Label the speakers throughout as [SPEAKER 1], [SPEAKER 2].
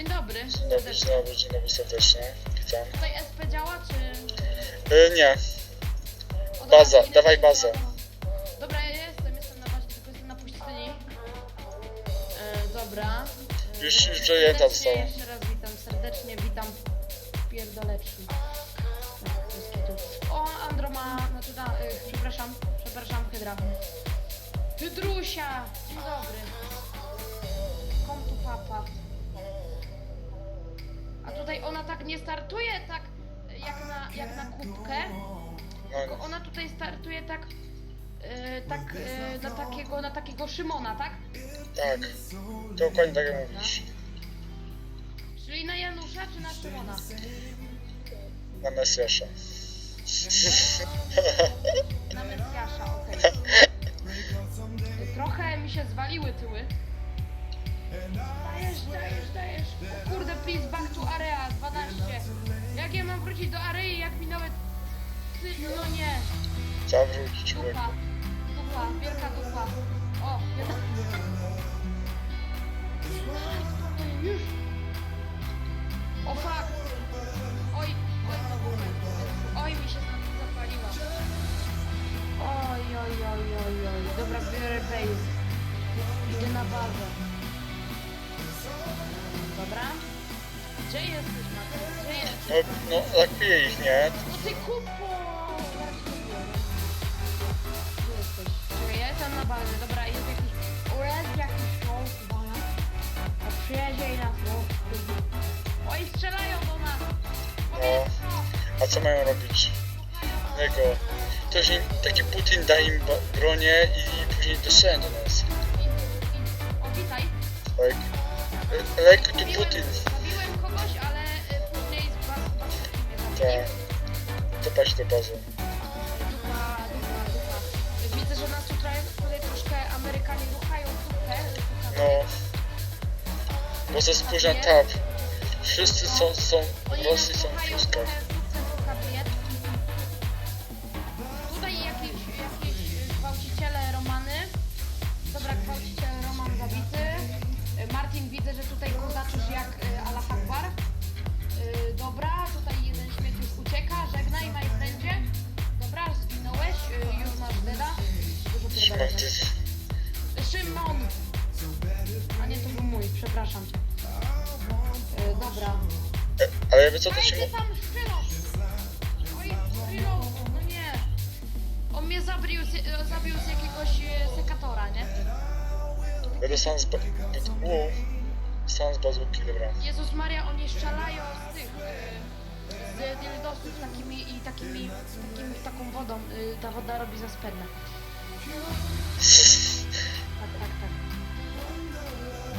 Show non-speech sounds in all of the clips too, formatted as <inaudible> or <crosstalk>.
[SPEAKER 1] Dzień dobry.
[SPEAKER 2] Dzień dobry, dzień dobry, dzień dobry serdecznie. Witam.
[SPEAKER 1] Tutaj SP działa, czy...
[SPEAKER 2] E, nie,
[SPEAKER 1] O, dobra,
[SPEAKER 2] Baza,
[SPEAKER 1] idę
[SPEAKER 2] dawaj
[SPEAKER 1] się
[SPEAKER 2] bazę.
[SPEAKER 1] do- Dobra, ja jestem, jestem na bazie, tylko jestem na pustyni. E, dobra. E,
[SPEAKER 2] Już- już przejęta
[SPEAKER 1] serdecznie
[SPEAKER 2] została.
[SPEAKER 1] Jeszcze raz witam, serdecznie witam pierdoleczki. O, Andro ma, znaczy da, e, przepraszam, przepraszam, Hydra. Hydrusia! Dzień dobry. Kom tu papa. A tutaj ona tak nie startuje tak jak na, jak na kubkę. Tylko ona tutaj startuje tak, e, tak e, na takiego, na takiego Szymona, tak?
[SPEAKER 2] tak. Dokładnie tak jak mówisz.
[SPEAKER 1] Czyli na Janusza czy na Szymona?
[SPEAKER 2] Na Mesjasza.
[SPEAKER 1] Na Mesjasza, okej. <laughs> Trochę mi się zwaliły tyły. Dajesz, dajesz, dajesz. O kurde, please back to area 12. Jak ja mam wrócić do arei, jak mi nawet... Ty, no nie.
[SPEAKER 2] Zawróć człowiek.
[SPEAKER 1] Dupa. Dupa, wielka dupa. O, jedna... Już. O fuck. Oj, oj, oj, mi się zapaliła. Oj, oj, oj, oj, oj. Dobra, biorę base. Idę na bazę. Dobra. Gdzie jesteś, Mateusz? Gdzie jesteś?
[SPEAKER 2] No, no, zakuję ich, nie?
[SPEAKER 1] No ty biorę. Gdzie jesteś? Czekaj, ja jestem na bazie. Dobra, jest jakiś... Jest jakiś show, uwaga. O, przyjedzie i nas, no. Oj, strzelają do nas! Powietrze!
[SPEAKER 2] A co mają robić? Jego. Ktoś im, taki Putin da im bronię i później dostrzelają do nas.
[SPEAKER 1] I- i- O, witaj.
[SPEAKER 2] E, like to Putin.
[SPEAKER 1] zabiłem kogoś, ale y, później z was mnie zabili.
[SPEAKER 2] Tak. Topać do bazy.
[SPEAKER 1] Dupa, dupa, dupa. Widzę, że nas tutaj, tutaj troszkę Amerykanie ruchają dupę.
[SPEAKER 2] No. Bo za spóźnia tab. Wszyscy są, są
[SPEAKER 1] nas
[SPEAKER 2] są w
[SPEAKER 1] ruchają takimi i takimi, takimi taką wodą. e, Ta woda robi zaspernę. Tak, tak, tak.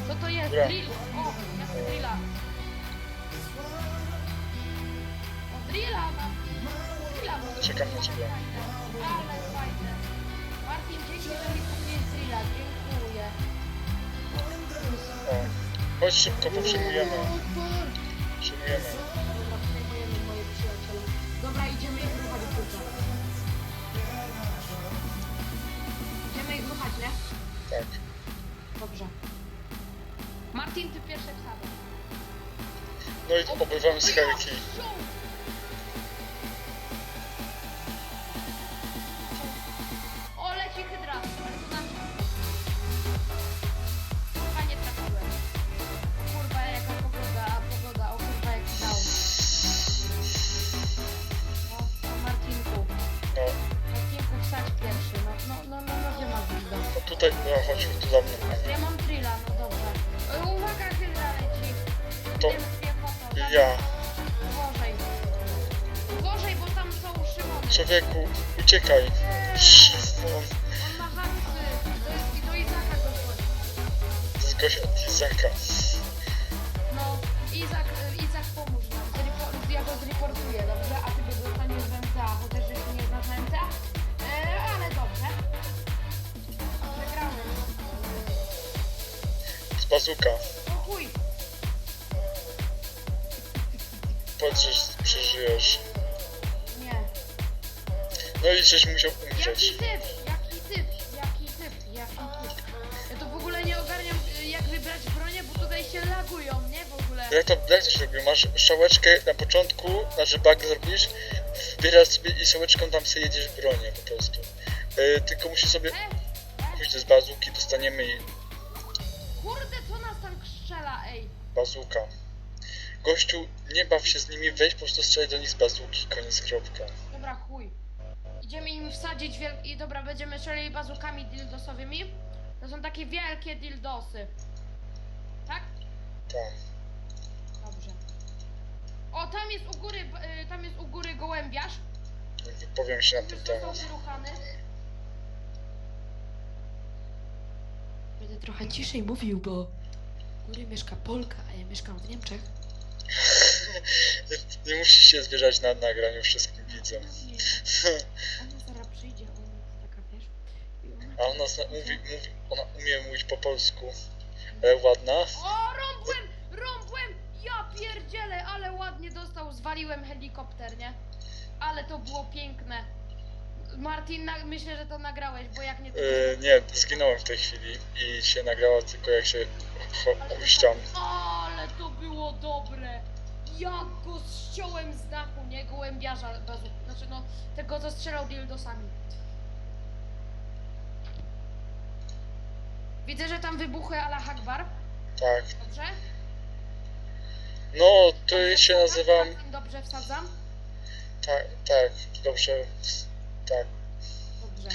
[SPEAKER 1] Co to jest?
[SPEAKER 2] Dobra.
[SPEAKER 1] Drill! O, ja chcę drilla. O, drilla mam! Drilla mam.
[SPEAKER 2] Czekam na ciebie.
[SPEAKER 1] Ale fajne. Martin, dzięki, że mi kupiłeś drilla. Dziękuję.
[SPEAKER 2] O. Chodź szybko, bo przyjmujemy. Przyjmujemy.
[SPEAKER 1] Idziemy ich ruchać, nie?
[SPEAKER 2] Tak.
[SPEAKER 1] Dobrze. Martin, ty pierwszy wsadzę.
[SPEAKER 2] No i obywamy z helki.
[SPEAKER 1] Pierwszy. No, no, no, no, no gdzie masz dildo?
[SPEAKER 2] no tutaj, no chodź tu za mną.
[SPEAKER 1] Ja mam drilla, no dobrze. O, uwaga, hydra leci.
[SPEAKER 2] To.
[SPEAKER 1] Dawaj.
[SPEAKER 2] ja.
[SPEAKER 1] Uważaj. Uważaj, bo tam są Szymony.
[SPEAKER 2] Człowieku, uciekaj. Szymon.
[SPEAKER 1] On ma haksy. To jest i do Izaka go chodzi.
[SPEAKER 2] Zgoś od Izaka. Powiedz, że przeżyjesz.
[SPEAKER 1] Nie.
[SPEAKER 2] No i żeś musiał
[SPEAKER 1] Jaki
[SPEAKER 2] umrzeć.
[SPEAKER 1] typ, jaki typ, jaki typ, jaki typ. Ja to w ogóle nie ogarniam y, jak wybrać bronię, bo tutaj się lagują, nie? W ogóle.
[SPEAKER 2] Jak to, jak to się robi? Masz strzałeczkę na początku, znaczy bug zrobisz, wbierasz sobie i strzałeczką tam sobie jedziesz w bronię po prostu. E, tylko musisz sobie
[SPEAKER 1] E, e,
[SPEAKER 2] pójść z bazuki, dostaniemy i bazuka. Gościu, nie baw się z nimi, weź po prostu strzelaj do nich z bazuki, koniec kropka.
[SPEAKER 1] Dobra, chuj. Idziemy im wsadzić wiel... i dobra, będziemy strzelili bazukami dildosowymi. To są takie wielkie dildosy. Tak?
[SPEAKER 2] Tak.
[SPEAKER 1] Dobrze. O, tam jest u góry, y, tam jest u góry gołębiarz.
[SPEAKER 2] Wypowiem się na ten
[SPEAKER 1] Już został
[SPEAKER 2] temat.
[SPEAKER 1] wyruchany. Będę trochę ciszej mówił, bo mieszka Polka, a ja mieszkam w Niemczech. <laughs>
[SPEAKER 2] Nie musisz się zwierzać na nagraniu wszystkim widzom.
[SPEAKER 1] Nie, <laughs> ona zaraz przyjdzie, ona taka, wiesz, ona...
[SPEAKER 2] A ona zna, mówi, mówi, ona umie mówić po polsku. Ale ładna.
[SPEAKER 1] O, rąbłem! Rąbłem! Ja pierdzielę, ale ładnie dostał, zwaliłem helikopter, nie? Ale to było piękne. Martin, na, myślę, że to nagrałeś, bo jak nie to...
[SPEAKER 2] E, nie, zginąłem w tej chwili i się nagrała tylko jak się huśtam.
[SPEAKER 1] Ale to było dobre! Jak go ściąłem z dachu, nie? Gołębiarza bazu. Znaczy no, tego co strzelał dildosami. Widzę, że tam wybuchły Allah Akbar.
[SPEAKER 2] Tak.
[SPEAKER 1] Dobrze?
[SPEAKER 2] No, to
[SPEAKER 1] Dobrze
[SPEAKER 2] się nazywam.
[SPEAKER 1] Martin, Dobrze wsadzam?
[SPEAKER 2] Tak, tak, dobrze. Tak.
[SPEAKER 1] Dobrze.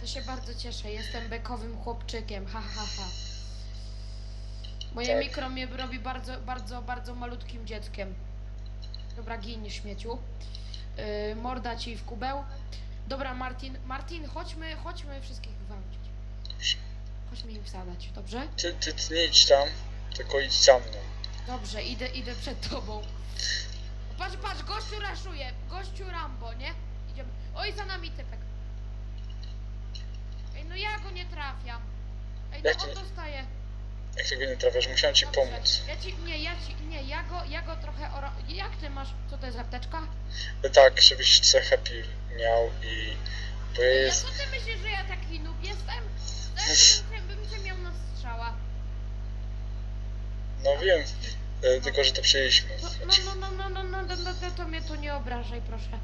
[SPEAKER 1] To się bardzo cieszę. Jestem bekowym chłopczykiem. Ha, ha, ha. Moje
[SPEAKER 2] Tak.
[SPEAKER 1] mikro mnie robi bardzo, bardzo, bardzo malutkim dzieckiem. Dobra, gin śmieciu. Yy, morda ci w kubeł. Dobra, Martin. Martin, chodźmy, chodźmy wszystkich gwałcić. Chodźmy im wsadać, dobrze?
[SPEAKER 2] Ty, ty, ty nie idź tam, tylko idź za mną.
[SPEAKER 1] Dobrze, idę, idę przed tobą. Patrz, patrz, gościu raszuje. Gościu Rambo, nie? Idziemy. Oj, za nami typek. Ej, no ja go nie trafiam. Ej, no
[SPEAKER 2] Jak
[SPEAKER 1] on dostaje.
[SPEAKER 2] Jak tego nie trafiasz, musiałem ci pomóc.
[SPEAKER 1] Ja ci, nie, ja ci, nie, ja go, ja go trochę oro... Jak ty masz, co to jest apteczka?
[SPEAKER 2] Tak, żebyś C happy miał i... Bo ja
[SPEAKER 1] Ja,
[SPEAKER 2] jest...
[SPEAKER 1] co ty myślisz, że ja taki noob jestem? Też bym, cię- bym cię miał na strzała.
[SPEAKER 2] No wiem, e, tylko że to przyjęliśmy.
[SPEAKER 1] No, no, no, no, no, no, no, no, no, to mnie tu nie obrażaj, proszę.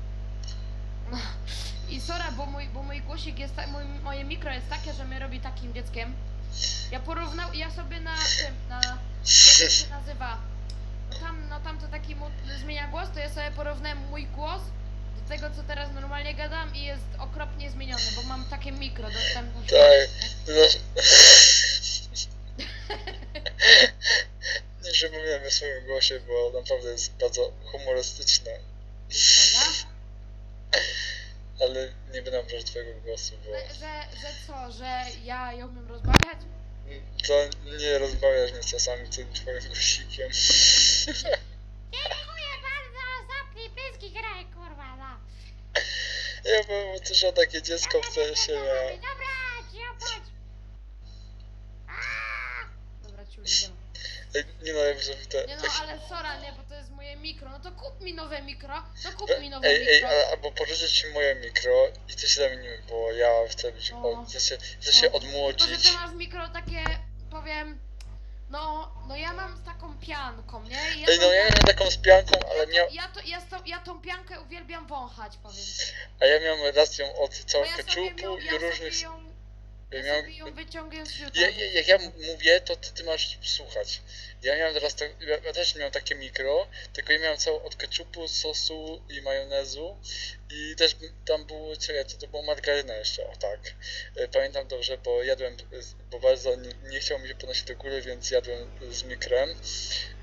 [SPEAKER 1] No. <laughs> I sora, bo mój, bo mój głosik jest, mój, moje mikro jest takie, że mnie robi takim dzieckiem. Ja porównał, ja sobie na tym, na, jak to się nazywa, no tam, no tam to taki mu zmienia głos, to ja sobie porównałem mój głos do tego, co teraz normalnie gadam i jest okropnie zmieniony, bo mam takie mikro dostępne.
[SPEAKER 2] Tak. Znaczy- Nie przypominam o swoim głosie, bo naprawdę jest bardzo humorystyczne. Ale nie będę brać twojego głosu, bo
[SPEAKER 1] Że, że, że co, że ja ją umiem rozmawiać?
[SPEAKER 2] to nie rozmawiasz mnie czasami tym twoim głosikiem.
[SPEAKER 1] Dziękuję bardzo, zapnij pyski graj, kurwa, no.
[SPEAKER 2] Ja bym też o takie dziecko w sensie miałem.
[SPEAKER 1] Dobra, ci obudź. Dobra.
[SPEAKER 2] Ej, Nie no, ja bym sobie te...
[SPEAKER 1] Nie no, ale sora, nie, bo mikro. No to kup mi nowe mikro, to kup mi nowe
[SPEAKER 2] Ej, ej,
[SPEAKER 1] mikro.
[SPEAKER 2] ale, albo pożyczyć ci moje mikro i się zamienimy, bo ja chcę być,
[SPEAKER 1] O.
[SPEAKER 2] o, chcę się, chcę się
[SPEAKER 1] No. Tylko, że
[SPEAKER 2] odmłodzić.
[SPEAKER 1] ty masz mikro takie, powiem, no, no ja mam z taką pianką, nie? I
[SPEAKER 2] Ej, no ja miałem taką z pianką, ale
[SPEAKER 1] ja,
[SPEAKER 2] miał,
[SPEAKER 1] to, ja, to, ja, ja tą piankę uwielbiam wąchać, powiem.
[SPEAKER 2] a ja miałem raz ją od
[SPEAKER 1] Bo
[SPEAKER 2] całego
[SPEAKER 1] ja sobie ją,
[SPEAKER 2] i
[SPEAKER 1] ja
[SPEAKER 2] różnych...
[SPEAKER 1] sobie ją,
[SPEAKER 2] Ja
[SPEAKER 1] sobie ją wyciągam z
[SPEAKER 2] ja, ja, jak ja mówię, to ty, ty masz słuchać. Ja miałem teraz, tak, ja, też miałem takie mikro, tylko ja miałem całą od keczupu, sosu i majonezu i też tam było, czekaj, to, to było margaryna jeszcze, o tak. E, Pamiętam dobrze, bo jadłem, bo bardzo nie, nie chciało mi się podnosić do góry, więc jadłem z mikrem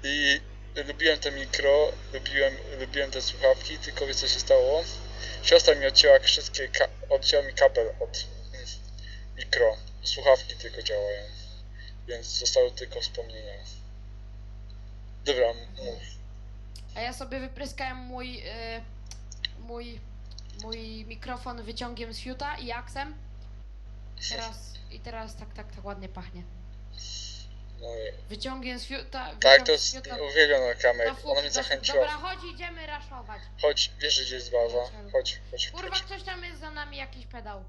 [SPEAKER 2] i lubiłem te mikro, lubiłem, lubiłem te słuchawki, tylko wiesz co się stało? Siostra mi odcięła wszystkie, odcięła mi kabel od mikro, słuchawki tylko działają, więc zostały tylko wspomnienia. Dobra, mów.
[SPEAKER 1] A ja sobie wypryskałem mój, y, mój, mój mikrofon wyciągiem z fiuta i aksem. Teraz, i teraz tak, tak, tak ładnie pachnie.
[SPEAKER 2] No.
[SPEAKER 1] Wyciągiem z fiuta.
[SPEAKER 2] tak,
[SPEAKER 1] wyciąg
[SPEAKER 2] to
[SPEAKER 1] z
[SPEAKER 2] jest
[SPEAKER 1] fiuta
[SPEAKER 2] uwielbiona kamerę,
[SPEAKER 1] do fu-
[SPEAKER 2] ona mnie zachęciła.
[SPEAKER 1] Dobra, chodź, idziemy raszować.
[SPEAKER 2] Chodź, wiesz, gdzie jest baza? Chodź, chodź,
[SPEAKER 1] Kurwa,
[SPEAKER 2] chodź.
[SPEAKER 1] ktoś tam jest za nami, jakiś pedał.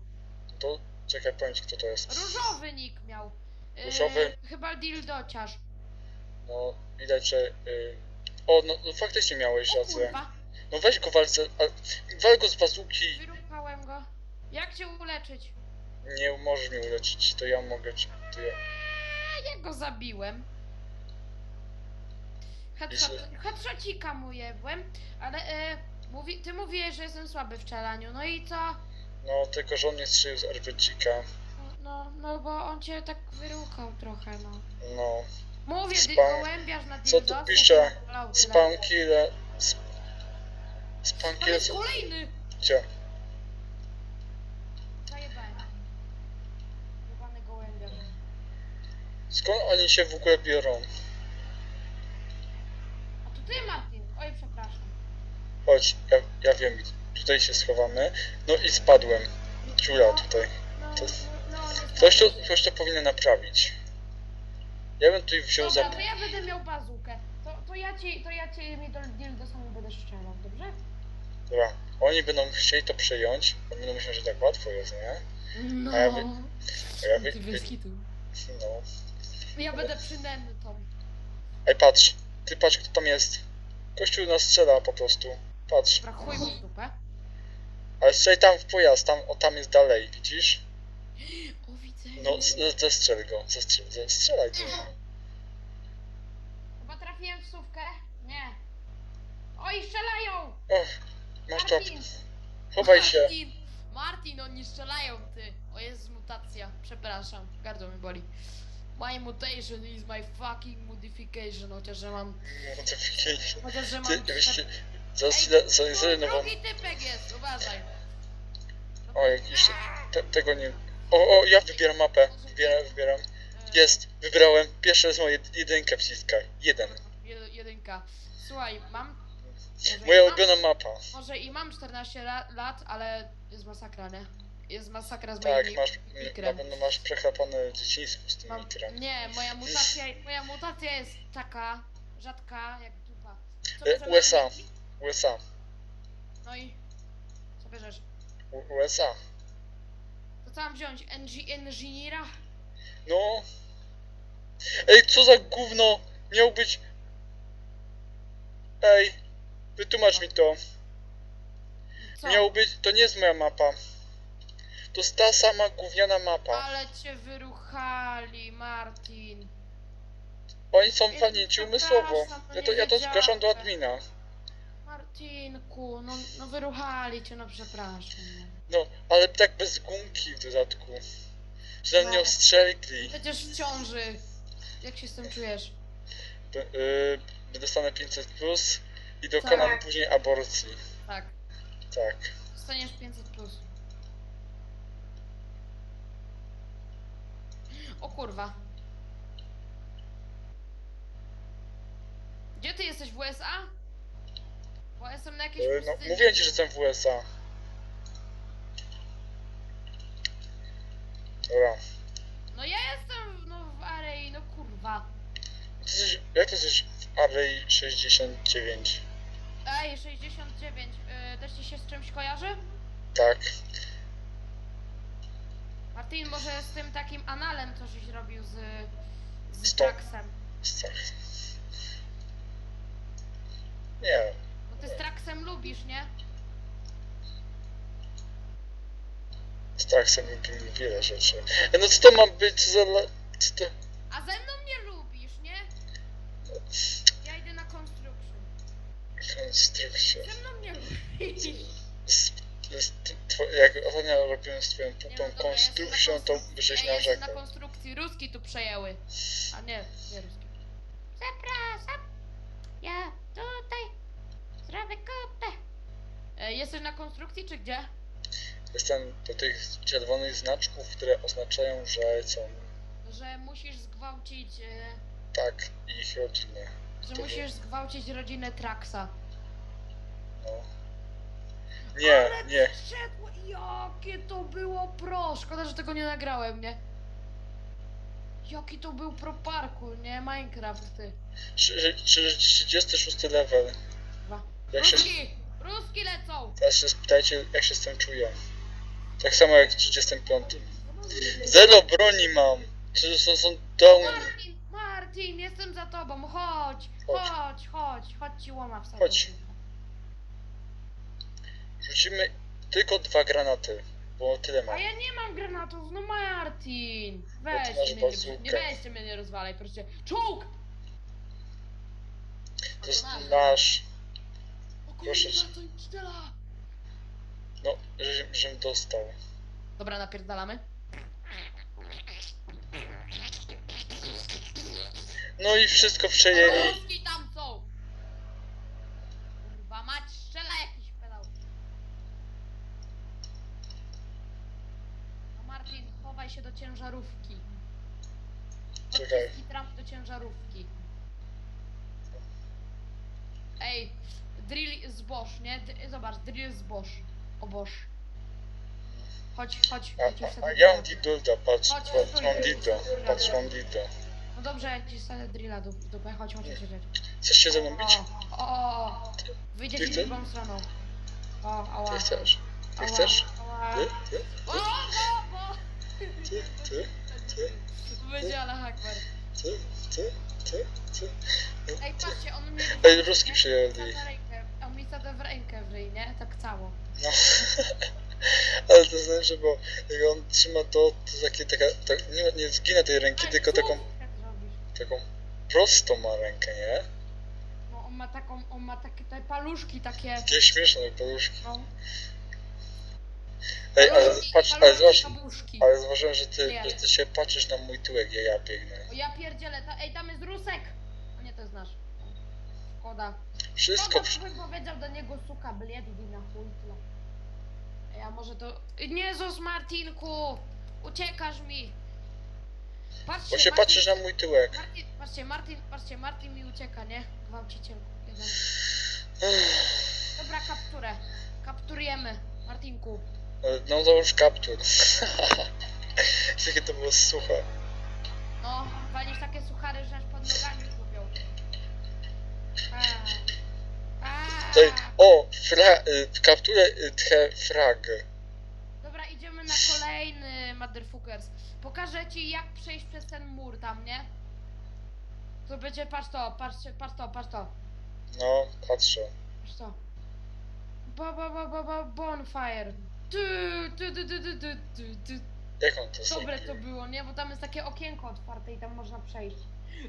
[SPEAKER 2] To, czekaj, powiem ci kto to jest.
[SPEAKER 1] Różowy nick miał. Y,
[SPEAKER 2] Różowy?
[SPEAKER 1] Chyba dildociarz.
[SPEAKER 2] No, widać, że... Y... O, no, no faktycznie miałeś
[SPEAKER 1] O
[SPEAKER 2] rację.
[SPEAKER 1] kurwa,
[SPEAKER 2] No weź go wal, ze- a, wal go z bazuki.
[SPEAKER 1] wyruchałem go. Jak cię uleczyć?
[SPEAKER 2] Nie możesz mnie uleczyć, to ja mogę ci... To ja...
[SPEAKER 1] A ja go zabiłem. Headshot, headshotcika mu jebłem, ale e, mówi, ty mówiłeś, że jestem słaby w strzelaniu, no i co?
[SPEAKER 2] No, tylko że on nie strzelił z RPG-ka.
[SPEAKER 1] No, no bo on cię tak wyruchał trochę, no.
[SPEAKER 2] No.
[SPEAKER 1] Mówię, ty
[SPEAKER 2] Spam-
[SPEAKER 1] gołębiarz na
[SPEAKER 2] Co tu pisze? killer... Sp...
[SPEAKER 1] To
[SPEAKER 2] killer...
[SPEAKER 1] jest kolejny!
[SPEAKER 2] Gdzie?
[SPEAKER 1] Zajebałem. Jebany gołębiarz.
[SPEAKER 2] Skąd oni się w ogóle biorą?
[SPEAKER 1] A to ty, Martin. Oj, przepraszam.
[SPEAKER 2] Chodź, ja, ja wiem, tutaj się schowamy. No i spadłem. Dziura tutaj. To- Ktoś to, ktoś to powinien naprawić. Ja bym tutaj wziął
[SPEAKER 1] Dobra,
[SPEAKER 2] za...
[SPEAKER 1] to ja będę miał bazukę. To, to ja cię, to ja cię mi do dildo samemu będę strzelał, dobrze?
[SPEAKER 2] Dobra, oni będą chcieli to przejąć, bo będą myśleć, że tak łatwo jest, nie?
[SPEAKER 1] No.
[SPEAKER 2] A ja wy- A ja wy...
[SPEAKER 1] Ty bez kitu.
[SPEAKER 2] No.
[SPEAKER 1] Ja będę przynętą.
[SPEAKER 2] Ej, patrz. Ty patrz, kto tam jest. Kościół nas strzela po prostu. Patrz.
[SPEAKER 1] Dobra, chuj mu w dupę.
[SPEAKER 2] Ale strzelaj tam w pojazd, tam, o tam jest dalej, widzisz?
[SPEAKER 1] O, widzę.
[SPEAKER 2] No, z- zestrzel go, zestrzel, zestrzelaj go.
[SPEAKER 1] Chyba trafiłem w sówkę? Nie. Oj, strzelają!
[SPEAKER 2] O, masz to.
[SPEAKER 1] Martin!
[SPEAKER 2] Chowaj się.
[SPEAKER 1] Martin! Martin, oni strzelają, ty! O, jest mutacja. Przepraszam, gardło mi boli. My mutation is my fucking modification, chociaż że mam...
[SPEAKER 2] Modyfikation.
[SPEAKER 1] Chociaż że
[SPEAKER 2] Ty,
[SPEAKER 1] mam...
[SPEAKER 2] zaraz
[SPEAKER 1] Ej,
[SPEAKER 2] ile- za
[SPEAKER 1] tu
[SPEAKER 2] za nową...
[SPEAKER 1] Drugi typek jest, uważaj.
[SPEAKER 2] O, jakiś... Te, tego nie... O, o, ja wybieram mapę. Wybieram, wybieram. Jest, wybrałem. Pierwsze jest moja jedynka wciskaj. Jeden.
[SPEAKER 1] jed- Jedynka. Słuchaj, mam... może
[SPEAKER 2] Moja
[SPEAKER 1] i mam-
[SPEAKER 2] ulubiona mapa.
[SPEAKER 1] Może i mam 14 la- lat, ale jest masakra, nie? Jest masakra z
[SPEAKER 2] Tak,
[SPEAKER 1] moim
[SPEAKER 2] masz,
[SPEAKER 1] mikrem.
[SPEAKER 2] na pewno masz przechlapane dzieciństwo z tym
[SPEAKER 1] Mam,
[SPEAKER 2] mikrem.
[SPEAKER 1] nie, moja mutacja, moja mutacja jest taka rzadka jak dupa. Co
[SPEAKER 2] E,
[SPEAKER 1] bierzemy?
[SPEAKER 2] USA. USA.
[SPEAKER 1] No i co bierzesz?
[SPEAKER 2] U- USA.
[SPEAKER 1] To co mam wziąć? NG, Engineera?
[SPEAKER 2] No. Ej, co za gówno miał być... Ej, wytłumacz mi to.
[SPEAKER 1] Co?
[SPEAKER 2] Miał być... To nie jest moja mapa. To jest ta sama gówniana mapa.
[SPEAKER 1] Ale cię wyruchali, Martin.
[SPEAKER 2] Oni są
[SPEAKER 1] przepraszam,
[SPEAKER 2] umysłowo. Ja to, ja to zgłaszam do admina.
[SPEAKER 1] Martinku, no, no wyruchali cię, no przepraszam.
[SPEAKER 2] No, ale tak bez gumki w dodatku. Że
[SPEAKER 1] No.
[SPEAKER 2] mnie ostrzegli.
[SPEAKER 1] Przecież w ciąży. Jak się z tym czujesz?
[SPEAKER 2] B- y, dostanę 500 plus i dokonam
[SPEAKER 1] Tak.
[SPEAKER 2] później aborcji.
[SPEAKER 1] Tak.
[SPEAKER 2] Tak.
[SPEAKER 1] Dostaniesz 500 plus. O kurwa. Gdzie ty jesteś w USA? Bo jestem na jakiejś
[SPEAKER 2] Y, no,
[SPEAKER 1] pustyni.
[SPEAKER 2] mówiłem ci, że jestem w USA. Dobra.
[SPEAKER 1] No ja jestem w- no, w Arei, no kurwa.
[SPEAKER 2] Ty jesteś, jak ty jesteś w Array 69?
[SPEAKER 1] Ej, 69. Yy, też ci się z czymś kojarzy?
[SPEAKER 2] Tak.
[SPEAKER 1] Martin, może z tym takim analem coś żeś robił z... z
[SPEAKER 2] Stop. Tak. Nie.
[SPEAKER 1] Bo ty z Traxem lubisz, nie?
[SPEAKER 2] Z Traxem lubimy wiele rzeczy. E, No co to ma być za... la- Co to...
[SPEAKER 1] A ze mną nie lubisz, nie? Ja idę na construction.
[SPEAKER 2] Konstrukcja.
[SPEAKER 1] Ze mną nie lubisz.
[SPEAKER 2] Z, z, two, jak ostatnio robiłem z twoją
[SPEAKER 1] Nie,
[SPEAKER 2] pupą
[SPEAKER 1] no dobra, ja jestem na
[SPEAKER 2] konstrukcją, to
[SPEAKER 1] konstru-
[SPEAKER 2] byś
[SPEAKER 1] ja jestem na
[SPEAKER 2] narzekał.
[SPEAKER 1] konstrukcji. Ruski tu przejęły. A nie, nie ruski. Zapraszam. Ja zrobię kupę. E, jesteś na konstrukcji czy gdzie?
[SPEAKER 2] Jestem do tych czerwonych znaczków, które oznaczają, że są
[SPEAKER 1] Że musisz zgwałcić... E,
[SPEAKER 2] tak ich rodziny.
[SPEAKER 1] że musisz zgwałcić rodzinę Traxa.
[SPEAKER 2] No. Nie,
[SPEAKER 1] Ale
[SPEAKER 2] nie.
[SPEAKER 1] Szedło, jakie to było pro! Szkoda, że tego nie nagrałem, nie? Jaki to był pro parkour, nie? Minecraft, ty.
[SPEAKER 2] Trzy- trzy- 36 level. Jak się,
[SPEAKER 1] Ruski! Ruski lecą!
[SPEAKER 2] teraz się spytajcie, jak się z tym czuję. Tak samo jak w 35. Zero broni mam. Czy są, są downy.
[SPEAKER 1] Martin! Martin! Jestem za tobą, chodź,
[SPEAKER 2] Chodź.
[SPEAKER 1] chodź, chodź, chodź ci łoma w
[SPEAKER 2] Chodź. Rzucimy tylko dwa granaty, bo tyle
[SPEAKER 1] A
[SPEAKER 2] mam.
[SPEAKER 1] ja nie mam granatów, no Martin!
[SPEAKER 2] Bo ty masz
[SPEAKER 1] Weź mnie, nie,
[SPEAKER 2] bazookę.
[SPEAKER 1] nie weźcie mnie, nie rozwalaj, proszę. Czołg!
[SPEAKER 2] To jest nasz. Proszę.
[SPEAKER 1] Instela!
[SPEAKER 2] No, żebym, żebym dostał.
[SPEAKER 1] Dobra, napierdalamy.
[SPEAKER 2] No i wszystko przejęli.
[SPEAKER 1] Ruski tam są! Kurwa mać, strzela jakiś pedał. No Martin, chowaj się do ciężarówki.
[SPEAKER 2] Czekaj.
[SPEAKER 1] Trump do ciężarówki. Ej, drill zboż, nie? D zobacz, drill zboż. Oboż. Chodź, chodź,
[SPEAKER 2] A,
[SPEAKER 1] ja ci
[SPEAKER 2] a, ja mam dilda, patrz,
[SPEAKER 1] Chodź,
[SPEAKER 2] patrz, mam
[SPEAKER 1] stój,
[SPEAKER 2] patrz, mam dilda.
[SPEAKER 1] No dobrze, ja ci wsadzę drilla do w dupę, chodź, chodź, chodź, chodź.
[SPEAKER 2] Chcesz się ze mną bić?
[SPEAKER 1] O, o, o, wyjdzie
[SPEAKER 2] Ty
[SPEAKER 1] ci drugą stroną. O, ała.
[SPEAKER 2] Ty chcesz? Ty
[SPEAKER 1] ała,
[SPEAKER 2] chcesz?
[SPEAKER 1] Ała.
[SPEAKER 2] Ty? Ty?
[SPEAKER 1] O, o, o.
[SPEAKER 2] Ty? Ty? Ty?
[SPEAKER 1] Będzie Ale Akbar.
[SPEAKER 2] Ty? Ty? Ty? Ty?
[SPEAKER 1] Ej, patrzcie, on mnie...
[SPEAKER 2] Ej, ruski przyjęli.
[SPEAKER 1] Sada w rękę w ryj, nie? Tak cało.
[SPEAKER 2] No. <laughs> Ale to znaczy, bo jak on trzyma to, to takie, taka, tak, nie, nie zginę tej ręki,
[SPEAKER 1] Ej,
[SPEAKER 2] tylko taką,
[SPEAKER 1] Jak
[SPEAKER 2] taką prostą ma rękę, nie?
[SPEAKER 1] No, on ma taką, on ma takie te paluszki takie...
[SPEAKER 2] Takie śmieszne paluszki.
[SPEAKER 1] No.
[SPEAKER 2] Ej, ale patrz, ale
[SPEAKER 1] kabuszki.
[SPEAKER 2] ale zauważyłem, że ty, że ty się patrzysz na mój tyłek, ja, ja biegnę.
[SPEAKER 1] O, ja pierdzielę, ta, ej, tam jest Rusek! O nie, to jest nasz. Szkoda.
[SPEAKER 2] Wszystko,
[SPEAKER 1] Szkoda, bym powiedział do niego, suka, bliedny na chuj, tyle. Ej, a może to... Nie, Martinku! Uciekasz mi! Patrzcie,
[SPEAKER 2] bo się
[SPEAKER 1] Martin,
[SPEAKER 2] patrzysz na mój tyłek.
[SPEAKER 1] Martin, patrzcie, Martin, patrzcie, Martin mi ucieka, nie? Gwałciciel. Jeden. Dobra, kapturę. Kapturujemy, Martinku.
[SPEAKER 2] No załóż kaptur. <laughs> Jakie to było suche.
[SPEAKER 1] No, walisz takie suchary, że aż pod nogami.
[SPEAKER 2] Tutaj, o, fra, y, kapturę y, tchę frag.
[SPEAKER 1] Dobra, idziemy na kolejny Motherfuckers. Pokażę ci jak przejść przez ten mur tam, nie? To będzie, patrz to, patrz, patrz to, patrz to,
[SPEAKER 2] No, patrzę.
[SPEAKER 1] patrz to. Ba, ba, ba, ba, ba, bonfire. Tu, tu, tu, tu, tu, tu, tu, tu.
[SPEAKER 2] Jak on to
[SPEAKER 1] Dobre to
[SPEAKER 2] zrobił?
[SPEAKER 1] było, nie? Bo tam jest takie okienko otwarte i tam można przejść.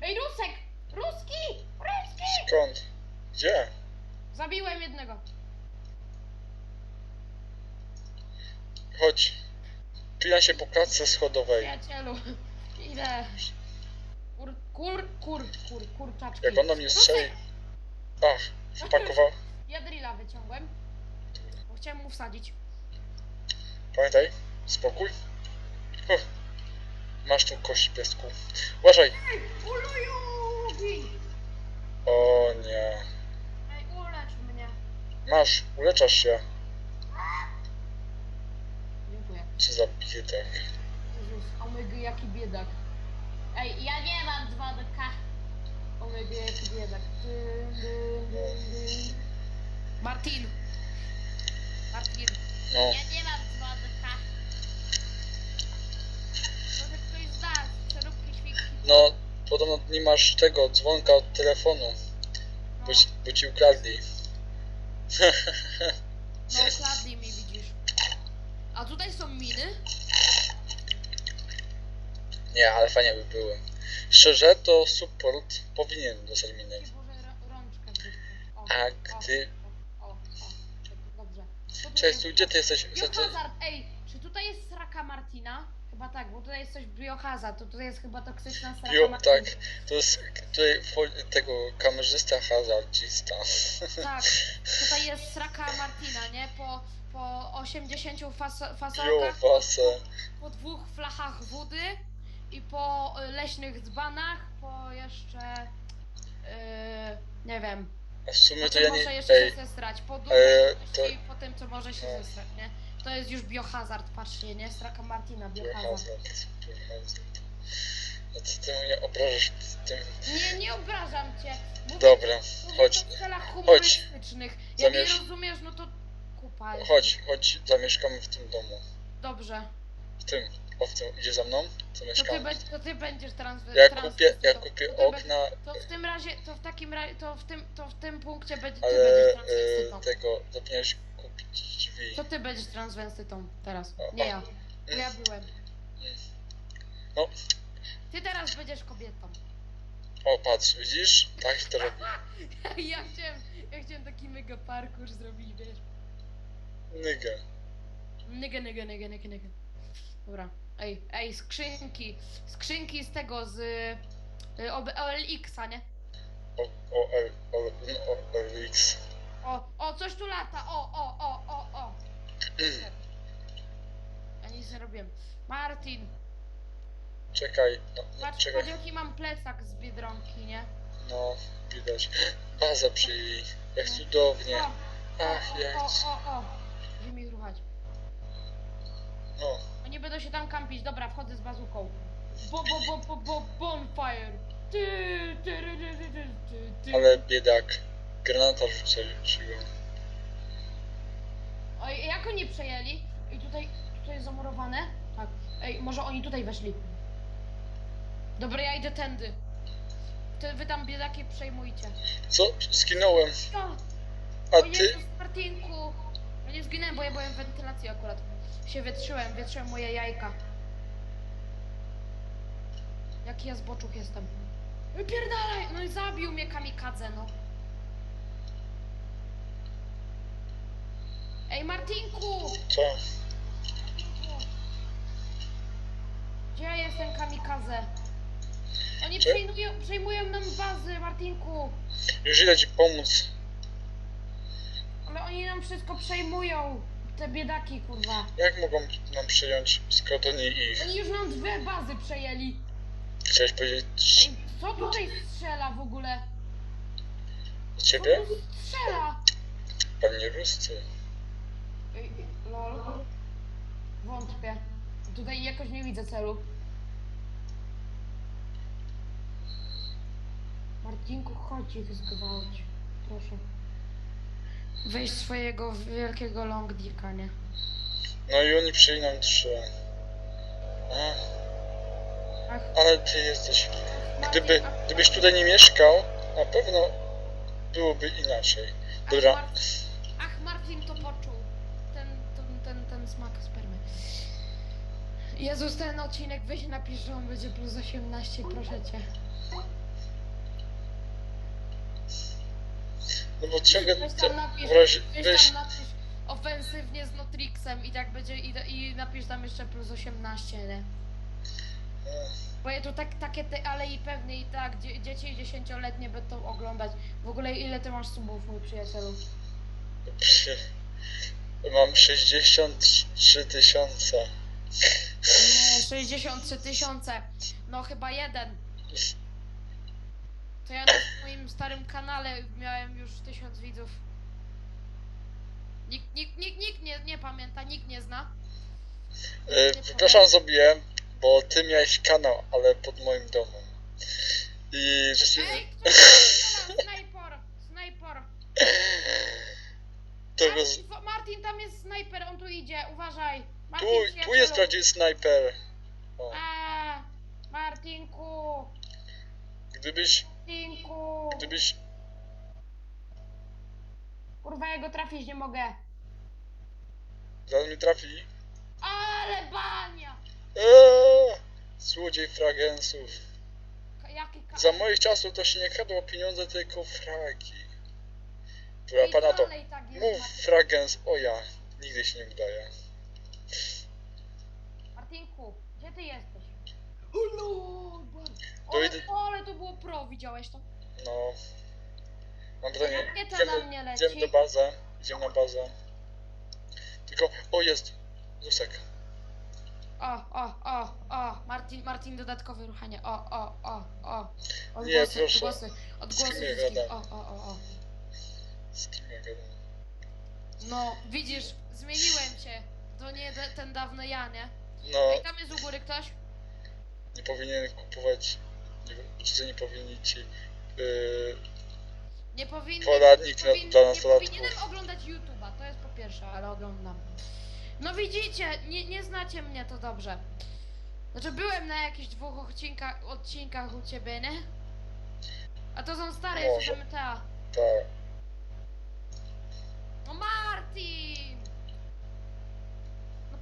[SPEAKER 1] Ej, Rusek! Ruski! Ruski!
[SPEAKER 2] Skąd? Gdzie?
[SPEAKER 1] Zabiłem jednego.
[SPEAKER 2] Chodź. Pijam się po klatce schodowej.
[SPEAKER 1] Przyjacielu, idę. Kur, kur, kur, kur, kurczaczki.
[SPEAKER 2] Jak on do mnie strzeli... Ach, wpakował.
[SPEAKER 1] Ja drilla wyciągłem. Bo chciałem mu wsadzić.
[SPEAKER 2] Pamiętaj, spokój. Huh. Masz tu kość piesku. Uważaj.
[SPEAKER 1] Uluju!
[SPEAKER 2] O nie.
[SPEAKER 1] Ej, ulecz mnie.
[SPEAKER 2] Masz, uleczasz się.
[SPEAKER 1] Dziękuję.
[SPEAKER 2] Co za biedak.
[SPEAKER 1] Jezus, omega jaki biedak. Ej, ja nie mam dzwonka. Omega jaki biedak. Dyn, dyn, dyn, dyn. Martin. Martin.
[SPEAKER 2] No,
[SPEAKER 1] Ja nie mam dzwonka. Może ktoś z nas, przeróbki świnki.
[SPEAKER 2] no, podobno nie masz tego dzwonka od telefonu, bo ci, bo ci ukradli. <laughs>
[SPEAKER 1] no ukradli mi, widzisz. A tutaj są miny?
[SPEAKER 2] Nie, ale fajnie by były. Szczerze, to support powinien dostać minę.
[SPEAKER 1] Rączkę wyszło. O, O, o, o, dobrze. Co tu
[SPEAKER 2] Cześć,
[SPEAKER 1] jest?
[SPEAKER 2] tu gdzie ty jesteś? Co ty?
[SPEAKER 1] Biohazard, ej, czy tutaj jest sraka Martina? Chyba tak, bo tutaj jest coś biohazard, to tutaj jest chyba toksyczna sraka
[SPEAKER 2] Jo, tak, to jest tutaj fo- tego kamerzysta hazardzista.
[SPEAKER 1] Tak, <laughs> tutaj jest sraka Martina, nie? Po, po 80 fas
[SPEAKER 2] Jo,
[SPEAKER 1] fasolkach,
[SPEAKER 2] wasę.
[SPEAKER 1] po dwóch flachach wody i po y, leśnych dzbanach, po jeszcze... Yy, nie wiem,
[SPEAKER 2] A w sumie
[SPEAKER 1] po
[SPEAKER 2] to ja
[SPEAKER 1] może
[SPEAKER 2] nie...
[SPEAKER 1] jeszcze
[SPEAKER 2] Ej,
[SPEAKER 1] się zestrać, po
[SPEAKER 2] e,
[SPEAKER 1] dużej
[SPEAKER 2] to-
[SPEAKER 1] ilości po tym, co może się
[SPEAKER 2] No.
[SPEAKER 1] zestrać, nie? To jest już biohazard, patrzcie, nie? Straka Martina, biohazard.
[SPEAKER 2] A co ty mnie obrażasz tym?
[SPEAKER 1] Nie, nie obrażam cię. Mówię,
[SPEAKER 2] Dobra,
[SPEAKER 1] mówię
[SPEAKER 2] chodź,
[SPEAKER 1] to w celach humorystycznych. Jak nie
[SPEAKER 2] Zamierz-
[SPEAKER 1] rozumiesz, no to kupa. jest.
[SPEAKER 2] chodź, chodź, zamieszkamy w tym domu.
[SPEAKER 1] Dobrze.
[SPEAKER 2] W tym, owcą idzie za mną,
[SPEAKER 1] To ty, be- to ty będziesz transfer.
[SPEAKER 2] Ja kupię, ja kupię
[SPEAKER 1] ty
[SPEAKER 2] okna,
[SPEAKER 1] To w tym razie, to w takim razie, to w tym, to w tym punkcie będzie, ty
[SPEAKER 2] ale
[SPEAKER 1] będziesz
[SPEAKER 2] e,
[SPEAKER 1] transwestytą.
[SPEAKER 2] tego, kupić.
[SPEAKER 1] To ty będziesz transwestytą teraz,
[SPEAKER 2] O,
[SPEAKER 1] nie
[SPEAKER 2] o.
[SPEAKER 1] ja. Bo ja byłem.
[SPEAKER 2] No,
[SPEAKER 1] Ty teraz będziesz kobietą.
[SPEAKER 2] o patrz, widzisz? Tak to robi. <laughs>
[SPEAKER 1] Ja chciałem, ja chciałem taki mega parkour zrobić, wiesz.
[SPEAKER 2] Nygę.
[SPEAKER 1] Nigga, nigga, nigga, nigga, nigga. Dobra. Ej, ej, skrzynki. Skrzynki z tego, z y, OB OLX-a, nie?
[SPEAKER 2] O, o, o, no, o, LX.
[SPEAKER 1] O, o, coś tu lata. O, o, o, o, o. Ja nic nie robiłem. Martin,
[SPEAKER 2] Czekaj, no, no
[SPEAKER 1] patrz,
[SPEAKER 2] czekaj.
[SPEAKER 1] jaki mam plecak z Biedronki, nie?
[SPEAKER 2] No, widać. Baza przyjęli. Jak cudownie.
[SPEAKER 1] O,
[SPEAKER 2] Ach,
[SPEAKER 1] o,
[SPEAKER 2] jak...
[SPEAKER 1] o, o, o. Gdzie mi ruchać?
[SPEAKER 2] No,
[SPEAKER 1] Oni będą się tam kampić. Dobra, wchodzę z bazuką. Bo, bo, bo, bo, bo, bonfire. Ty, ty, ty, ty, ty, ty, ty, ty.
[SPEAKER 2] ale biedak. Granata rzuciłem.
[SPEAKER 1] Oj, jak oni przejęli? I tutaj, tutaj jest zamurowane? Tak. Ej, może oni tutaj weszli. Dobra, ja idę tędy. Ty, wy tam biedaki przejmujcie.
[SPEAKER 2] Co? Zginąłem.
[SPEAKER 1] O,
[SPEAKER 2] A
[SPEAKER 1] o
[SPEAKER 2] ty?
[SPEAKER 1] Jezus, Martinku. Ja nie zginąłem, bo ja byłem w wentylacji akurat. Się wietrzyłem, wietrzyłem moje jajka. Jaki ja zboczuch jestem. Wypierdalaj! No i zabił mnie kamikadze, no. Ej, Martinku!
[SPEAKER 2] Co?
[SPEAKER 1] Gdzie ja jestem kamikadze? Oni przejmują, przejmują nam bazy, Martinku!
[SPEAKER 2] Już idę ci pomóc.
[SPEAKER 1] Ale oni nam wszystko przejmują! Te biedaki, kurwa.
[SPEAKER 2] Jak mogą nam przyjąć, skoro to nie ich?
[SPEAKER 1] Oni już nam dwie bazy przejęli.
[SPEAKER 2] Chciałeś powiedzieć
[SPEAKER 1] Ej, co tutaj strzela w ogóle?
[SPEAKER 2] do
[SPEAKER 1] Co
[SPEAKER 2] ciebie?
[SPEAKER 1] tu strzela?
[SPEAKER 2] Pewnie Ruscy.
[SPEAKER 1] Lol. Wątpię. Tutaj jakoś nie widzę celu. Marcinku, chodź ich zgwałć. Proszę. Weź swojego wielkiego long dicka, nie?
[SPEAKER 2] No i oni nam trzy. A,
[SPEAKER 1] Ach,
[SPEAKER 2] ale ty jesteś... Gdyby, gdybyś tutaj nie mieszkał, na pewno byłoby inaczej. Dobra,
[SPEAKER 1] Jezus, ten odcinek weź napisz, że on będzie plus 18, proszę cię.
[SPEAKER 2] no bo czego...
[SPEAKER 1] Weź tam napisz,
[SPEAKER 2] w razie-
[SPEAKER 1] weź
[SPEAKER 2] weź-
[SPEAKER 1] tam napisz ofensywnie z Notrixem i tak będzie, i, i napisz tam jeszcze plus 18, nie? Bo ja tu tak, takie te, ale i pewnie i tak, dzie, dzieci dziesięcioletnie będą oglądać. W ogóle ile ty masz subów, mój przyjacielu?
[SPEAKER 2] Przy- Mam 63 tysiące.
[SPEAKER 1] Nie, 63 tysiące. No chyba jeden. To ja na moim starym kanale miałem już tysiąc widzów. Nikt, nikt, nikt, nikt nie, nie pamięta, nikt nie zna.
[SPEAKER 2] E,
[SPEAKER 1] Nie
[SPEAKER 2] Przepraszam sobie, bo ty miałeś kanał, ale pod moim domem. I rzeczywiście
[SPEAKER 1] Ej, ktoś strzela, snajper, snajper.
[SPEAKER 2] tego z...
[SPEAKER 1] Martin, Martin, tam jest snajper, on tu idzie, uważaj.
[SPEAKER 2] Tu, tu jest prawdziwy snajper. O,
[SPEAKER 1] Martinku,
[SPEAKER 2] gdybyś,
[SPEAKER 1] Martinku.
[SPEAKER 2] gdybyś...
[SPEAKER 1] Kurwa, ja go trafić nie mogę.
[SPEAKER 2] Zaraz mi trafi.
[SPEAKER 1] Ale bania!
[SPEAKER 2] Eee, złodziej fragensów.
[SPEAKER 1] Ka- Jaki ka...
[SPEAKER 2] Za moich czasów to się nie kradło pieniądze, tylko fragi.
[SPEAKER 1] No
[SPEAKER 2] Proszę
[SPEAKER 1] i
[SPEAKER 2] pana to.
[SPEAKER 1] dalej tak jest,
[SPEAKER 2] Mów fragens, o ja. Nigdy się nie udaje.
[SPEAKER 1] Martinku, gdzie ty jesteś? O lord,
[SPEAKER 2] To
[SPEAKER 1] ale,
[SPEAKER 2] idę-
[SPEAKER 1] ale to było pro, widziałeś to?
[SPEAKER 2] No. Mam pytanie.
[SPEAKER 1] Rakieta na mnie leci.
[SPEAKER 2] idziemy do bazę. Idziemy na bazę. Tylko, o jest. Zusek.
[SPEAKER 1] O, o, o, o, Martin, Martin, dodatkowe ruchanie, o, o, o, o. Odgłosy,
[SPEAKER 2] Nie, proszę.
[SPEAKER 1] odgłosy, odgłosy
[SPEAKER 2] kim ja
[SPEAKER 1] wszystkich,
[SPEAKER 2] gadam?
[SPEAKER 1] o, o, o, o.
[SPEAKER 2] Z kim ja gadam?
[SPEAKER 1] No, widzisz, zmieniłem cię. To nie ten dawny ja, nie?
[SPEAKER 2] No,
[SPEAKER 1] Ej, tam jest u góry ktoś?
[SPEAKER 2] nie powinien kupować. Nie czy nie powinni ci. Yy,
[SPEAKER 1] Nie
[SPEAKER 2] Poradnik
[SPEAKER 1] nie,
[SPEAKER 2] dla-
[SPEAKER 1] powin,
[SPEAKER 2] dla
[SPEAKER 1] nie
[SPEAKER 2] nastolatków.
[SPEAKER 1] powinienem oglądać YouTube'a, to jest po pierwsze, ale oglądam. No widzicie, nie, nie znacie mnie to dobrze. Znaczy byłem na jakichś dwóch odcinkach, odcinkach u ciebie, nie? A to są stare jeszcze MTA.
[SPEAKER 2] Tak.
[SPEAKER 1] No Martin!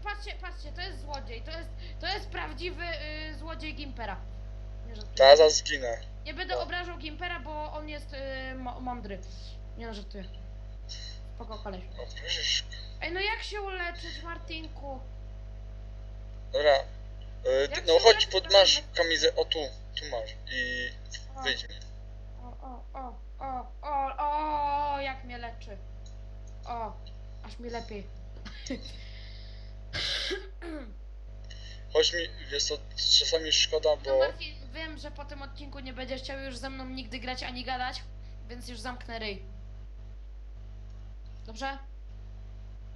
[SPEAKER 1] Patrzcie, patrzcie, to jest złodziej, to jest, to jest prawdziwy y, złodziej Gimpera. Nie, żartuję.
[SPEAKER 2] Zaraz zginę.
[SPEAKER 1] Nie będę obrażał Gimpera, bo on jest y, mo- mądry. Nie no, żartuję. Spoko koleś.
[SPEAKER 2] O, proszę.
[SPEAKER 1] Ej, no jak się uleczyć, Martinku?
[SPEAKER 2] Dobra. Y,
[SPEAKER 1] Jak
[SPEAKER 2] no
[SPEAKER 1] się
[SPEAKER 2] chodź,
[SPEAKER 1] leczy,
[SPEAKER 2] pod, masz kamizę. O tu, tu masz. I
[SPEAKER 1] O.
[SPEAKER 2] wyjdź mi.
[SPEAKER 1] O, o, o, o, o, o, jak mnie leczy. O, aż mi lepiej. <laughs>
[SPEAKER 2] Chodź mi, wiesz co, czasami szkoda,
[SPEAKER 1] No
[SPEAKER 2] bo...
[SPEAKER 1] Martin, wiem, że po tym odcinku nie będziesz chciał już ze mną nigdy grać ani gadać, więc już zamknę ryj. Dobrze?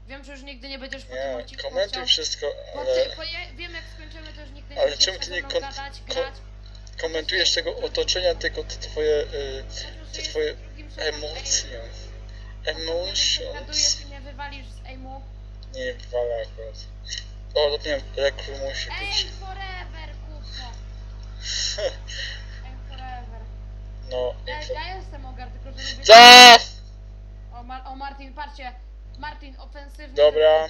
[SPEAKER 1] Wiem, że już nigdy nie będziesz po tym
[SPEAKER 2] Nie,
[SPEAKER 1] odcinku
[SPEAKER 2] komentuj
[SPEAKER 1] chciał...
[SPEAKER 2] wszystko,
[SPEAKER 1] Po
[SPEAKER 2] ale
[SPEAKER 1] ty, po je, wiem, jak skończymy, to już nigdy nie
[SPEAKER 2] Ale
[SPEAKER 1] będziesz
[SPEAKER 2] czemu ty nie kon-
[SPEAKER 1] gadać, grać.
[SPEAKER 2] komentujesz tego otoczenia, tylko te twoje y, twoje
[SPEAKER 1] drugim
[SPEAKER 2] emocje.
[SPEAKER 1] aim.
[SPEAKER 2] Nie wala akurat. O, zapomniałem, rekru musi być.
[SPEAKER 1] forever. <laughs> Aim forever.
[SPEAKER 2] No,
[SPEAKER 1] Ja,
[SPEAKER 2] info.
[SPEAKER 1] ja jestem ogar, tylko że lubię...
[SPEAKER 2] Za!
[SPEAKER 1] O, Mar o Martin, patrzcie. Martin, ofensywny.
[SPEAKER 2] Dobra.